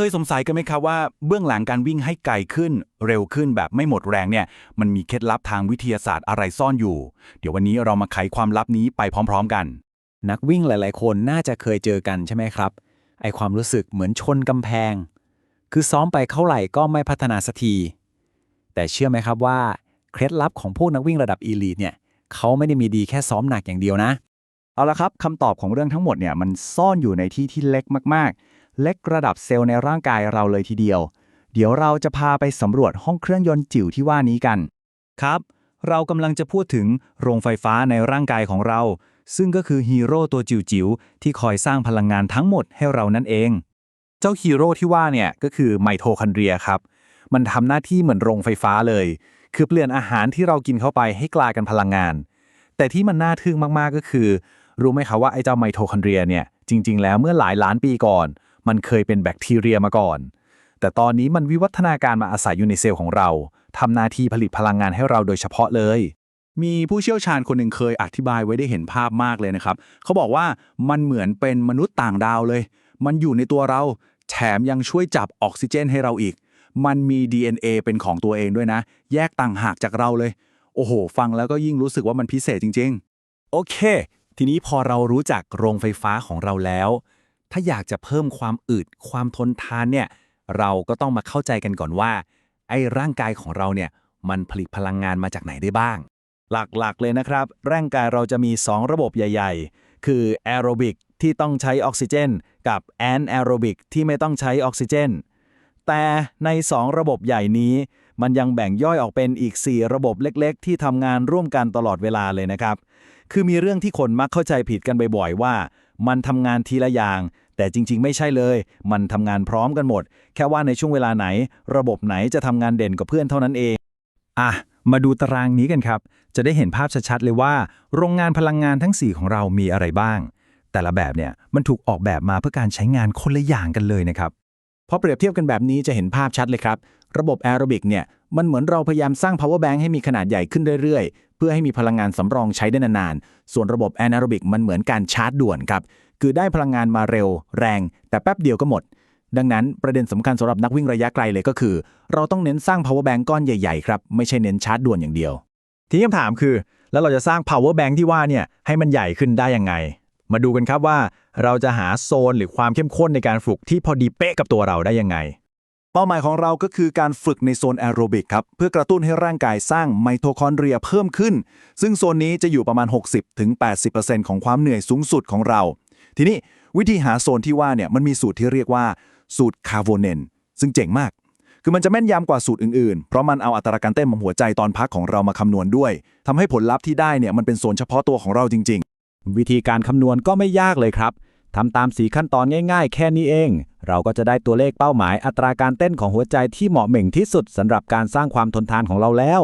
เคยสงสัยกันไหมครับว่าเบื้องหลังการวิ่งให้ไกลขึ้น เร็วขึ้นแบบไม่หมดแรงเนี่ย มันมีเคล็ดลับทางวิทยาศาสตร์อะไรซ่อนอยู่ เดี๋ยววันนี้เรามาไขความลับนี้ไปพร้อม ๆ กัน นักวิ่งหลาย ๆ คนน่าจะเคยเจอกันใช่ไหมครับ ไอความรู้สึกเหมือนชนกำแพง คือซ้อมไปเท่าไหร่ก็ไม่พัฒนาสักที แต่เชื่อไหมครับว่า เคล็ดลับของพวกนักวิ่งระดับอีลีทเนี่ยเขาไม่ได้มีดีแค่ซ้อมหนักอย่างเดียวนะ เอาละครับคำตอบของเรื่องทั้งหมดเนี่ยมันซ่อนอยู่ในที่ที่เล็กมากๆ เล็กระดับเซลล์ในร่างกายเราเลยทีเดียว เดี๋ยวเราจะพาไปสำรวจห้องเครื่องยนต์จิ๋วที่ว่านี้กัน ครับ เรากำลังจะพูดถึงโรงไฟฟ้าในร่างกายของเรา ซึ่งก็คือฮีโร่ตัวจิ๋วๆที่คอยสร้างพลังงานทั้งหมดให้เรานั่นเอง เจ้าฮีโร่ที่ว่าเนี่ยก็คือไมโทคอนเดรียครับ มันทำหน้าที่เหมือนโรงไฟฟ้าเลย คือเปลี่ยนอาหารที่เรากินเข้าไปให้กลายเป็นพลังงาน แต่ที่มันน่าทึ่งมากๆก็คือ รู้ไหมครับว่าไอ้เจ้าไมโทคอนเดรียเนี่ยจริง ๆ แล้วเมื่อหลายล้านปีก่อน มันเคยเป็นแบคทีเรียมาก่อน แต่ตอนนี้มันวิวัฒนาการมาอาศัยอยู่ในเซลล์ของเราทำหน้าที่ผลิตพลังงานให้เราโดยเฉพาะเลย มีผู้เชี่ยวชาญคนหนึ่งเคยอธิบายไว้ได้เห็นภาพมากเลยนะครับ เขาบอกว่ามันเหมือนเป็นมนุษย์ต่างดาวเลย มันอยู่ในตัวเรา แถมยังช่วยจับออกซิเจนให้เราอีก มันมี DNA เป็นของตัวเองด้วยนะ แยกต่างหากจากเราเลย โอ้โห ฟังแล้วก็ยิ่งรู้สึกว่ามันพิเศษจริง ๆ โอเค ทีนี้พอเรารู้จักโรงไฟฟ้าของเราแล้ว ถ้าอยากจะเพิ่มความอึดความทนทานเนี่ยเราก็ต้องมาเข้าใจกันก่อนว่า ไอ้ร่างกายของเราเนี่ยมันผลิตพลังงานมาจากไหนได้บ้าง หลักๆเลยนะครับ ร่างกายเราจะมี 2 ระบบใหญ่ ๆ คือแอโรบิกที่ต้องใช้ออกซิเจน กับแอนแอโรบิกที่ไม่ต้องใช้ออกซิเจน แต่ใน 2 ระบบใหญ่นี้ มันยังแบ่งย่อยออกเป็นอีก 4 ระบบเล็กๆ ที่ทำงานร่วมกันตลอดเวลาเลยนะครับ คือมีเรื่องที่คนมักเข้าใจผิดกันบ่อยๆว่า มันทำงานทีละอย่าง แต่จริง ๆ ไม่ใช่เลย มันทำงานพร้อมกันหมด แค่ว่าในช่วงเวลาไหน ระบบไหนจะทำงานเด่นกว่าเพื่อนเท่านั้นเอง อะ มาดูตารางนี้กันครับ จะได้เห็นภาพชัดๆเลยว่า โรงงานพลังงานทั้ง 4 ของเรามีอะไรบ้าง แต่ละแบบเนี่ยมันถูกออกแบบมาเพื่อการใช้งานคนละอย่างกันเลยนะครับพอเปรียบเทียบกันแบบนี้จะเห็นภาพชัดเลยครับ ระบบแอโรบิกเนี่ยมันเหมือนเราพยายามสร้าง power bank ให้มีขนาดใหญ่ขึ้นเรื่อยๆ เพื่อให้มีพลังงานสำรองใช้ได้นานๆ ส่วนระบบแอนแอโรบิกมันเหมือนการชาร์จด่วนครับ คือได้พลังงานมาเร็ว แรง แต่แป๊บเดียวก็หมด ดังนั้นประเด็นสำคัญสำหรับนักวิ่งระยะไกลเลยก็คือ เราต้องเน้นสร้าง power bank ก้อนใหญ่ๆครับ ไม่ใช่เน้นชาร์จด่วนอย่างเดียว ทีนี้คำถามคือ แล้วเราจะสร้าง power bank ที่ว่าเนี่ยให้มันใหญ่ขึ้นได้ยังไง มาดูกันครับว่า เราจะหาโซนหรือความเข้มข้นในการฝึกที่พอดีเป๊ะกับตัวเราได้ยังไง ป้าหมายของเราก็คือการฝึกในโซนแอโรบิกครับ เพื่อกระตุ้นให้ร่างกายสร้างไมโทคอนเดรียเพิ่มขึ้น ซึ่งโซนนี้จะอยู่ประมาณ 60-80%ของความเหนื่อยสูงสุดของเรา ทีนี้วิธีหาโซนที่ว่าเนี่ยมันมีสูตรที่เรียกว่า สูตรคาร์โวเนนซึ่งเจ๋งมาก คือมันจะแม่นยำกว่าสูตรอื่นๆ เพราะมันเอาอัตราการเต้นของหัวใจตอนพักของเรามาคำนวณด้วยทำให้ผลลัพธ์ที่ได้เนี่ยมันเป็นโซนเฉพาะตัวของเราจริง ๆ วิธีการคำนวณก็ไม่ยากเลยครับ ทำตาม 4 ขั้นตอนง่ายๆ แค่นี้เอง เราก็จะได้ตัวเลขเป้าหมายอัตราการเต้นของหัวใจที่เหมาะเหม่งที่สุดสำหรับการสร้างความทนทานของเราแล้ว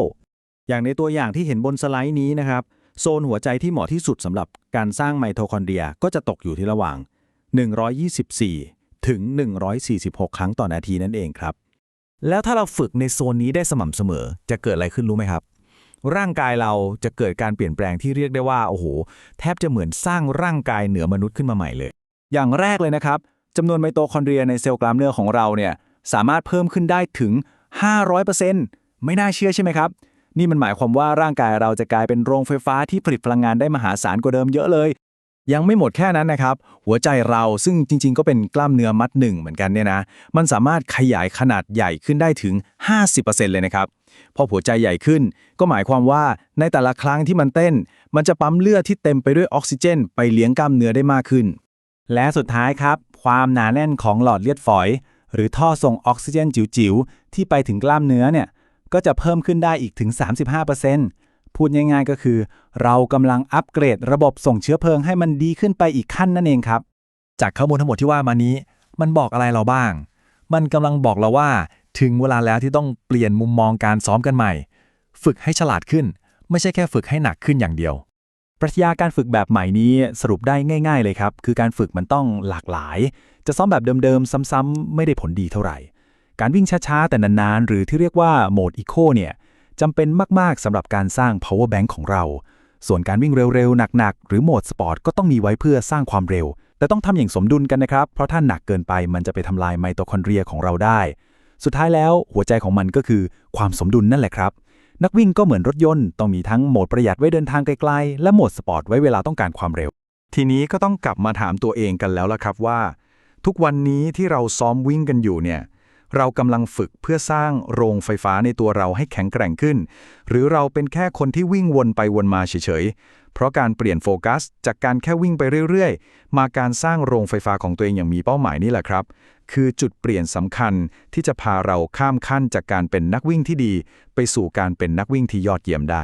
อย่างในตัวอย่างที่เห็นบนสไลด์นี้นะครับ โซนหัวใจที่เหมาะที่สุดสำหรับการสร้างไมโทคอนเดรียก็จะตกอยู่ที่ระหว่าง 124 ถึง 146 ครั้งต่อนาทีนั่นเองครับ แล้วถ้าเราฝึกในโซนนี้ได้สม่ำเสมอ จะเกิดอะไรขึ้นรู้ไหมครับร่างกายเราจะเกิดการเปลี่ยนแปลงที่เรียกได้ว่า โอ้โห แทบจะเหมือนสร้างร่างกายเหนือมนุษย์ขึ้นมาใหม่เลย อย่างแรกเลยนะครับจำนวนไมโตคอนเดรียในเซลล์กล้ามเนื้อของเราเนี่ยสามารถเพิ่มขึ้นได้ถึง 500%ไม่น่าเชื่อใช่ไหมครับ นี่มันหมายความว่าร่างกายเราจะกลายเป็นโรงไฟฟ้าที่ผลิตพลังงานได้มหาศาลกว่าเดิมเยอะเลย ยังไม่หมดแค่นั้นนะครับ หัวใจเราซึ่งจริง ๆ ก็เป็นกล้ามเนื้อมัดหนึ่งเหมือนกันเนี่ยนะ มันสามารถขยายขนาดใหญ่ขึ้นได้ถึง 50%เลยนะครับ พอหัวใจใหญ่ขึ้น ก็หมายความว่าในแต่ละครั้งที่มันเต้น มันจะปั๊มเลือดที่เต็มไปด้วยออกซิเจน ไปเลี้ยงกล้ามเนื้อได้มากขึ้น และสุดท้ายครับ ความหนาแน่นของหลอดเลือดฝอย หรือท่อส่งออกซิเจนจิ๋วๆ ที่ไปถึงกล้ามเนื้อเนี่ย ก็จะเพิ่มขึ้นได้อีกถึง 35%พูดง่ายๆก็คือ เรากำลังอัปเกรดระบบส่งเชื้อเพลิงให้มันดีขึ้นไปอีกขั้นนั่นเองครับ จากข้อมูลทั้งหมดที่ว่ามานี้ มันบอกอะไรเราบ้าง มันกำลังบอกเราว่า ถึงเวลาแล้วที่ต้องเปลี่ยนมุมมองการซ้อมกันใหม่ ฝึกให้ฉลาดขึ้น ไม่ใช่แค่ฝึกให้หนักขึ้นอย่างเดียว ปรัชญาการฝึกแบบใหม่นี้สรุปได้ง่าย ๆ เลยครับ คือการฝึกมันต้องหลากหลาย จะซ้อมแบบเดิม ๆ ซ้ำๆ ไม่ได้ผลดีเท่าไหร่ การวิ่งช้า ๆ แต่นาน ๆ หรือที่เรียกว่าโหมดอีโคเนี่ยจำเป็นมาก ๆสำหรับการสร้าง power bank ของเรา ส่วนการวิ่งเร็ว ๆ หนัก ๆ หรือโหมดสปอร์ตก็ต้องมีไว้เพื่อสร้างความเร็ว แต่ต่ต้องทำอย่างสมดุลกันนะครับ เพราะถ้าหนักเกินไปมันจะไปทำลายไมโตคอนเดรียของเราได้ สุดท้ายแล้วหัวใจของมันก็คือความสมดุลนั่นแหละครับ นักวิ่งก็เหมือนรถยนต์ต้องมีทั้งโหมดประหยัดไว้เดินทางไกลๆ และโหมดสปอร์ตไว้เวลาต้องการความเร็ว ทีนี้ก็ต้องกลับมาถามตัวเองกันแล้วล่ะครับว่า ทุกวันนี้ที่เราซ้อมวิ่งกันอยู่เนี่ยเรากำลังฝึกเพื่อสร้างโรงไฟฟ้าในตัวเราให้แข็งแกร่งขึ้น หรือเราเป็นแค่คนที่วิ่งวนไปวนมาเฉยๆ เพราะการเปลี่ยนโฟกัส จากการแค่วิ่งไปเรื่อยๆ มาการสร้างโรงไฟฟ้าของตัวเองอย่างมีเป้าหมายนี่แหละครับ คือจุดเปลี่ยนสำคัญที่จะพาเราข้ามขั้นจากการเป็นนักวิ่งที่ดี ไปสู่การเป็นนักวิ่งที่ยอดเยี่ยมได้